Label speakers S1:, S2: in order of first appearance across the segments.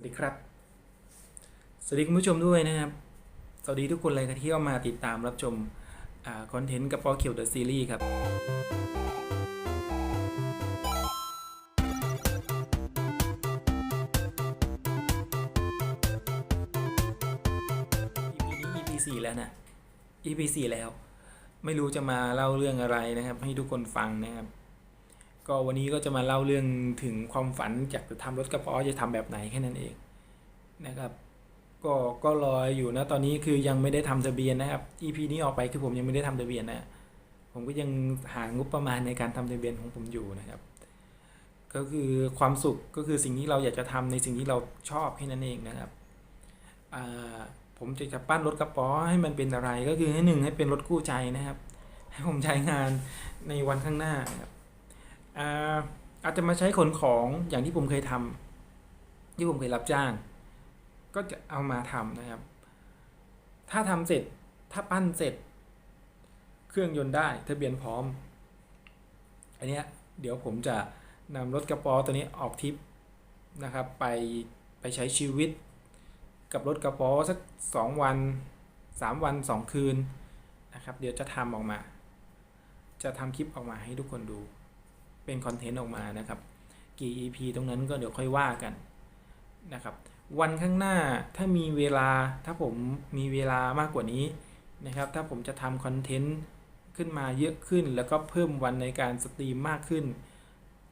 S1: สวัสดีครับ สวัสดีคุณผู้ชมด้วยนะครับ สวัสดีทุกคนเลยครับที่เข้ามาติดตามรับชมคอนเทนต์กระป๋อเขียวเดอะซีรีส์ครับ EP นี้ EP 4แล้วนะ EP 4แล้ว ไม่รู้จะมาเล่าเรื่องอะไรนะครับ ให้ทุกคนฟังนะครับ ก็วันนี้ก็จะมาเล่าเรื่องถึงความฝันจากจะทำรถกระป๋อจะทำแบบไหนแค่นั้นเองนะครับ ก็ก็รออยู่นะตอนนี้คือยังไม่ได้ทำทะเบียนนะครับ EP นี้ออกไปคือผมยังไม่ได้ทำทะเบียนนะผมก็ยังหางบประมาณในการทำทะเบียนของผมอยู่นะครับ ก็คือความสุขก็คือสิ่งที่เราอยากจะทำในสิ่งที่เราชอบแค่นั้นเองนะครับผมจะจะปั้นรถกระป๋อให้มันเป็นอะไรก็คือให้หนึ่งให้เป็นรถคู่ใจนะครับ ให้ผมใช้งานในวันข้างหน้านะครับ อาจจะมาใช้ขนของอย่างที่ผมเคยทำที่ผมเคยรับจ้าง ก็จะเอามาทำนะครับ ถ้าทำเสร็จถ้าปั้นเสร็จ เครื่องยนต์ได้ทะเบียนพร้อม อันเนี้ยเดี๋ยวผมจะนำรถกระป๋อตัวนี้ออกทริปนะครับ ไปไปใช้ชีวิต กับรถกระป๋อสักสองวันสามวันสองคืนนะครับ เดี๋ยวจะทำออกมา จะทำคลิปออกมาให้ทุกคนดู เป็นคอนเทนต์ออกมานะครับ กี่ EP ตรงนั้นก็เดี๋ยวค่อยว่ากันนะครับ วันข้างหน้าถ้ามีเวลาถ้าผมมีเวลามากกว่านี้นะครับ ถ้าผมจะทำคอนเทนต์ขึ้นมาเยอะขึ้น แล้วก็เพิ่มวันในการสตรีมมากขึ้น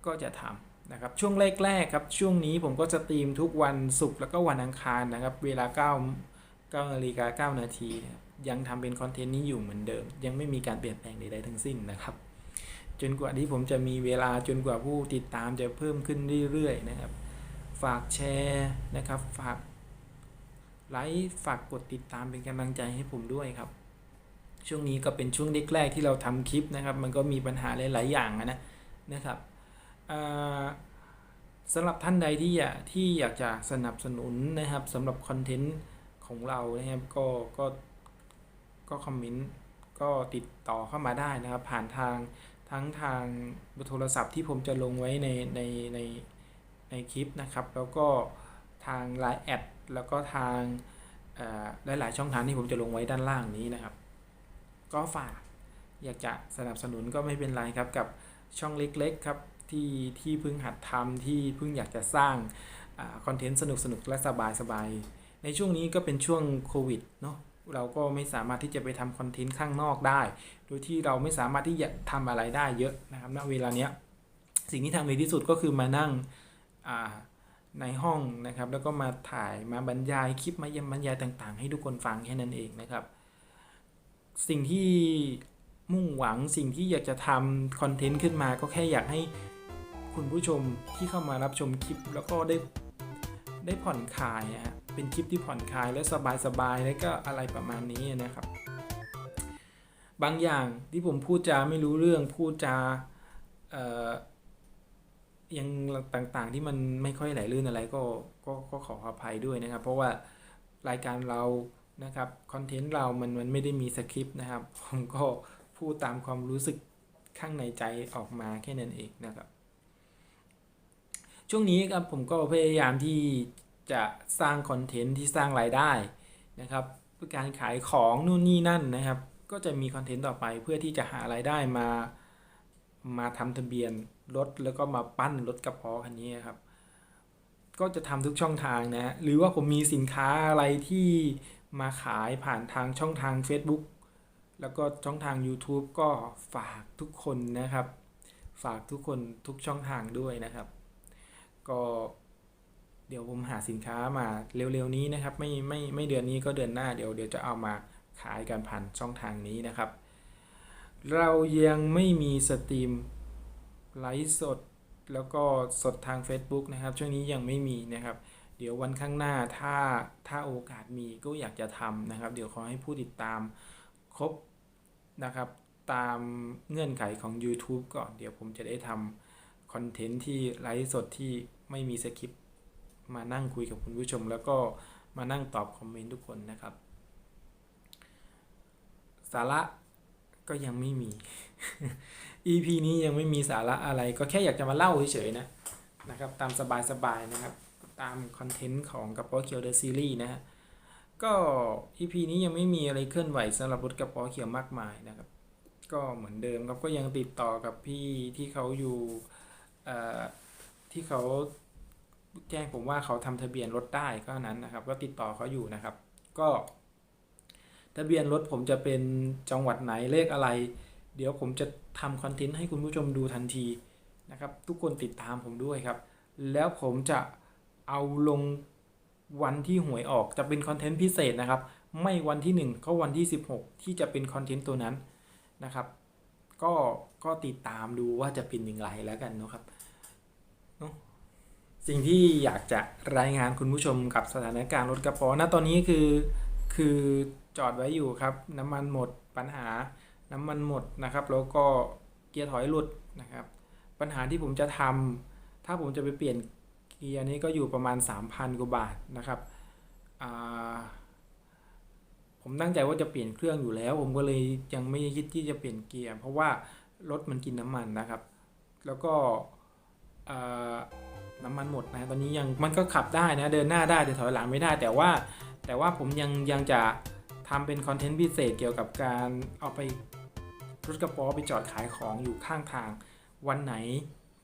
S1: ก็จะทำนะครับช่วงแรกๆครับช่วงนี้ผมก็สตรีมทุกวันศุกร์แล้วก็วันอังคารนะครับ เวลา9 9นาฬิกา9นาทียังทำเป็นคอนเทนต์นี้อยู่เหมือนเดิม ยังไม่มีการเปลี่ยนแปลงใดๆทั้งสิ้นนะครับ จนกว่าที่ผมจะมีเวลาจนกว่าผู้ติดตามจะเพิ่มขึ้นเรื่อยๆนะครับ ฝากแชร์นะครับ ฝากไลค์ฝากกดติดตามเป็นกำลังใจให้ผมด้วยครับ ช่วงนี้ก็เป็นช่วงแรกๆที่เราทำคลิปนะครับ มันก็มีปัญหาหลายๆอย่างนะนะครับอ่าสำหรับท่านใดที่อยากที่อยากจะสนับสนุนนะครับสำหรับคอนเทนต์ของเรานะครับก็ก็ก็คอมเมนต์ก็ติดต่อเข้ามาได้นะครับ ผ่านทาง ทั้งทางบอร์โทรศัพท์ที่ผมจะลงไว้ในในในในคลิปนะครับ แล้วก็ทาง Line แอดแล้วก็ทางอ่อหลาย ๆ ช่องทางที่ผมจะลงไว้ด้านล่างนี้นะครับ ก็ฝากอยากจะสนับสนุนก็ไม่เป็นไรครับกับช่องเล็ก ๆ ครับที่ที่เพิ่งหัดทำที่เพิ่งอยากจะสร้างคอนเทนต์สนุกๆ และสบายๆ ในช่วงนี้ก็เป็นช่วงโควิดเนาะ เราก็ไม่สามารถที่จะไปทำคอนเทนต์ข้างนอกได้ โดยที่เราไม่สามารถที่จะทำอะไรได้เยอะนะครับณเวลาเนี้ยสิ่งที่ทำดีที่สุดก็คือมานั่งในห้องนะครับ แล้วก็มาถ่ายมาบรรยายคลิปมาเยี่ยมบรรยายต่างๆ ให้ทุกคนฟังแค่นั้นเองนะครับ สิ่งที่มุ่งหวังสิ่งที่อยากจะทำคอนเทนต์ขึ้นมาก็แค่อยากให้คุณผู้ชมที่เข้ามารับชมคลิป แล้วก็ได้ได้ผ่อนคลายอะฮะ เป็นคลิปที่ผ่อนคลายและสบายๆ แล้วก็อะไรประมาณนี้นะครับ บางอย่างที่ผมพูดจาไม่รู้เรื่องพูดจาเอ่อยังต่างๆที่มันไม่ค่อยไหลลื่นอะไรก็ก็ก็ขออภัยด้วยนะครับ เพราะว่ารายการเรานะครับคอนเทนต์เรามันมันไม่ได้มีสคริปต์นะครับ ผมก็พูดตามความรู้สึกข้างในใจออกมาแค่นั้นเองนะครับ ช่วงนี้ครับผมก็พยายามที่ จะสร้างคอนเทนต์ที่สร้างรายได้นะครับเพื่อการขายของนู่นนี่นั่นนะครับ ก็จะมีคอนเทนต์ต่อไปเพื่อที่จะหารายได้มามาทำทะเบียนรถแล้วก็มาปั้นรถกระเพาะคันนี้ครับก็จะทำทุกช่องทางนะหรือว่าผมมีสินค้าอะไรที่มาขายผ่านทางช่องทาง Facebook แล้วก็ช่องทาง YouTube ก็ฝากทุกคนนะครับ ฝากทุกคนทุกช่องทางด้วยนะครับ ก็ เดี๋ยวผมหาสินค้ามาเร็วๆนี้นะครับ ไม่ไม่ไม่เดือนนี้ก็เดือนหน้าเดี๋ยวเดี๋ยวจะเอามาขายกันผ่านช่องทางนี้นะครับ เรายังไม่มีสตรีมไลฟ์สดแล้วก็สดทาง Facebook นะครับ ช่วงนี้ยังไม่มีนะครับ เดี๋ยววันข้างหน้าถ้าถ้าโอกาสมีก็อยากจะทำนะครับ เดี๋ยวขอให้ผู้ติดตามครบนะครับตามเงื่อนไขของ YouTube ก่อน เดี๋ยวผมจะได้ทำคอนเทนต์ที่ไลฟ์สดที่ไม่มีสคริปต์ มานั่งคุยกับคุณผู้ชม แล้วก็มานั่งตอบคอมเมนต์ทุกคนนะครับ สาระก็ยังไม่มี EP นี้ยังไม่มีสาระอะไร ก็แค่อยากจะมาเล่าเฉยๆนะนะครับ ตามสบายๆนะครับ ตามคอนเทนต์ของกระป๋อเขียวเดอะซีรีส์นะฮะก็ EP นี้ยังไม่มีอะไรเคลื่อนไหวสำหรับรถกระป๋อเขียวมากมายนะครับ ก็เหมือนเดิมครับก็ยังติดต่อกับพี่ที่เขาอยู่อ่อที่เขา แจ้งผมว่าเขาทำทะเบียนรถได้ก็นั้นนะครับ ก็ติดต่อเขาอยู่นะครับ ก็ ทะเบียนรถผมจะเป็นจังหวัดไหนเลขอะไร เดี๋ยวผมจะทำคอนเทนต์ให้คุณผู้ชมดูทันทีนะครับ ทุกคนติดตามผมด้วยครับ แล้วผมจะเอาลงวันที่หวยออกจะเป็นคอนเทนต์พิเศษนะครับ ไม่วันที่ 1 ก็วันที่ 16 ที่จะเป็นคอนเทนต์ตัวนั้นนะครับ ก็ก็ติดตามดูว่าจะเป็นอย่างไรแล้วกันเนาะครับเนาะ สิ่งที่อยากจะรายงานคุณผู้ชมกับสถานการณ์รถกระป๋อณตอนนี้คือคือจอดไว้อยู่ครับ น้ำมันหมดปัญหาน้ำมันหมดนะครับ แล้วก็เกียร์ถอยหลุดนะครับ ปัญหาที่ผมจะทำถ้าผมจะไปเปลี่ยนเกียร์นี้ก็อยู่ประมาณ 3,000กว่าบาทนะครับผมตั้งใจว่าจะเปลี่ยนเครื่องอยู่แล้ว ผมก็เลยยังไม่คิดที่จะเปลี่ยนเกียร์เพราะว่ารถมันกินน้ำมันนะครับ แล้วก็อ่า น้ำมันหมดนะตอนนี้ยังมันก็ขับได้นะเดินหน้าได้แต่ถอยหลังไม่ได้ แต่ว่าแต่ว่าผมยังยังจะทำเป็นคอนเทนต์พิเศษเกี่ยวกับการเอาไปรถกระป๋อไปจอดขายของอยู่ข้างทางวันไหน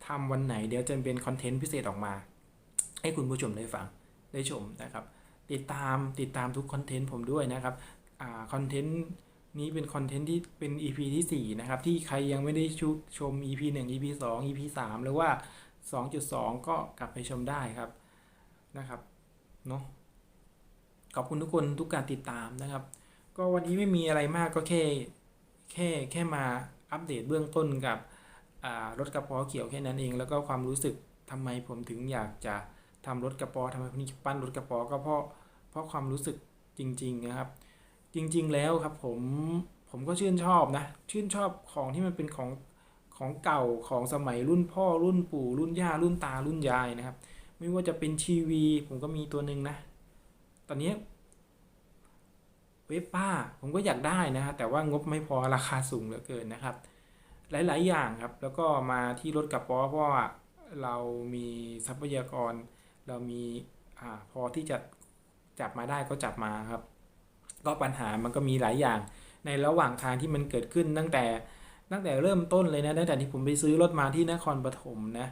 S1: ทำวันไหนเดี๋ยวจะเป็นคอนเทนต์พิเศษออกมา ให้คุณผู้ชมได้ฟังได้ชมนะครับ ติดตามติดตามทุกคอนเทนต์ผมด้วยนะครับอ่าคอนเทนต์นี้เป็นคอนเทนต์ที่เป็น EP ที่ 4 นะครับ ที่ใครยังไม่ได้ชชม EP 1 EP 2 EP 3 หรือว่า 2.2 ก็กลับไปชมได้ครับนะครับเนาะขอบคุณทุกคนทุกการติดตามนะครับ ก็วันนี้ไม่มีอะไรมากก็แค่แค่แค่มาอัปเดตเบื้องต้นกับรถกระป๋อเขียวแค่นั้นเอง แล้วก็ความรู้สึกทำไมผมถึงอยากจะทำรถกระป๋อทำไมผมถึงปั้นรถกระป๋อก็เพราะเพราะความรู้สึกจริง ๆนะครับ จริง ๆ แล้วครับผมผมก็ชื่นชอบนะ ชื่นชอบของที่มันเป็นของ ของเก่าของสมัยรุ่นพ่อรุ่นปู่รุ่นย่ารุ่นตารุ่นยายนะครับ ไม่ว่าจะเป็นทีวีผมก็มีตัวหนึ่งนะ ตอนนี้เวฟป้าผมก็อยากได้นะฮะแต่ว่างบไม่พอราคาสูงเหลือเกินนะครับ หลาย ๆ อย่างครับ แล้วก็มาที่รถกระป๋อเพราะว่าเรามีทรัพยากร เรามีอ่าพอที่จะจับมาได้ก็จับมาครับ ก็ปัญหามันก็มีหลายอย่างในระหว่างทางที่มันเกิดขึ้นตั้งแต่ ตั้งแต่เริ่มต้นเลยนะตั้งแต่ที่ผมไปซื้อรถมาที่นครปฐมนะ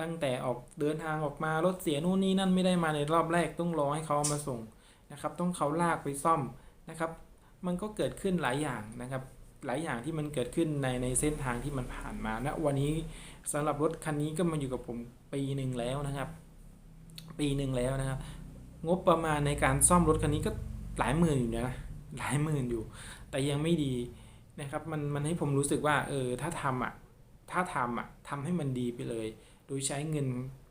S1: ตั้งแต่ออกเดินทางออกมารถเสียนู่นนี่นั่นไม่ได้มาในรอบแรกต้องรอให้เขาเอามาส่งนะครับ ต้องเขาลากไปซ่อมนะครับ มันก็เกิดขึ้นหลายอย่างนะครับ หลายอย่างที่มันเกิดขึ้นในในเส้นทางที่มันผ่านมาณวันนี้สำหรับรถคันนี้ก็มาอยู่กับผมปีหนึ่งแล้วนะครับ ปีหนึ่งแล้วนะครับ งบประมาณในการซ่อมรถคันนี้ก็หลายหมื่นอยู่นะหลายหมื่นอยู่ แต่ยังไม่ดี นะครับมันมันให้ผมรู้สึกว่าเออถ้าทำอะถ้าทำอะทำให้มันดีไปเลย โดยใช้เงิน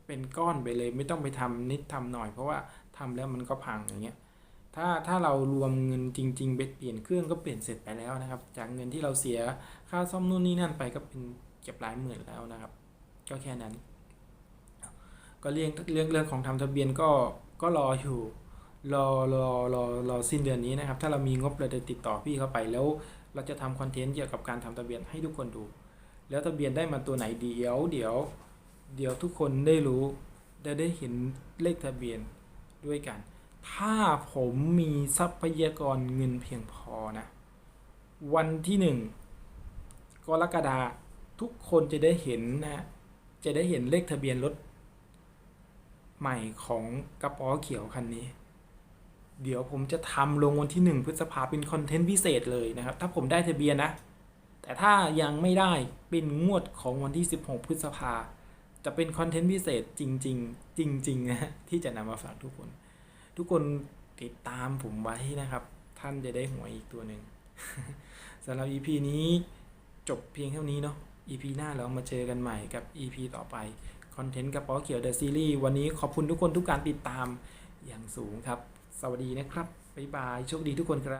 S1: เป็นก้อนไปเลย ไม่ต้องไปทำนิดทำหน่อย เพราะว่าทำแล้วมันก็พังอย่างเงี้ยถ้าถ้าเรารวมเงินจริงๆไปเปลี่ยนเครื่องก็เปลี่ยนเสร็จไปแล้วนะครับ จากเงินที่เราเสียค่าซ่อมนู่นนี่นั่นไปก็เป็นเก็บหลายหมื่นแล้วนะครับ ก็แค่นั้น ก็เรื่องเรื่องเรื่องของทำทะเบียนก็ก็รออยู่รอรอรอรอสิ้นเดือนนี้นะครับ ถ้าเรามีงบเราจะติดต่อพี่เขาไปแล้ว เราจะทำคอนเทนต์เกี่ยวกับการทำทะเบียนให้ทุกคนดู แล้วทะเบียนได้มาตัวไหนเดี๋ยวเดี๋ยวเดี๋ยวทุกคนได้รู้ได้ได้เห็นเลขทะเบียนด้วยกัน ถ้าผมมีทรัพยากรเงินเพียงพอนะ วันที่หนึ่งกรกฎาทุกคนจะได้เห็นนะฮะจะได้เห็นเลขทะเบียนรถใหม่ของกระป๋อเขียวคันนี้ เดี๋ยวผมจะทำลงวันที่หนึ่งพฤษภาเป็นคอนเทนต์พิเศษเลยนะครับ ถ้าผมได้ทะเบียนนะ แต่ถ้ายังไม่ได้เป็นงวดของวันที่ 16 พฤษภาจะเป็นคอนเทนต์พิเศษจริง ๆ จริงๆนะฮะที่จะนำมาฝากทุกคน ทุกคนติดตามผมไว้นะครับ ท่านจะได้หวยอีกตัวหนึ่งสำหรับ EP นี้จบเพียงเท่านี้เนาะ EP หน้าเรามาเจอกันใหม่กับ EP ต่อไปคอนเทนต์กระป๋อเขียวเดอะซีรีส์วันนี้ขอบคุณทุกคนทุกการติดตามอย่างสูงครับ สวัสดีนะครับ บ๊ายบาย โชคดีทุกคนครับ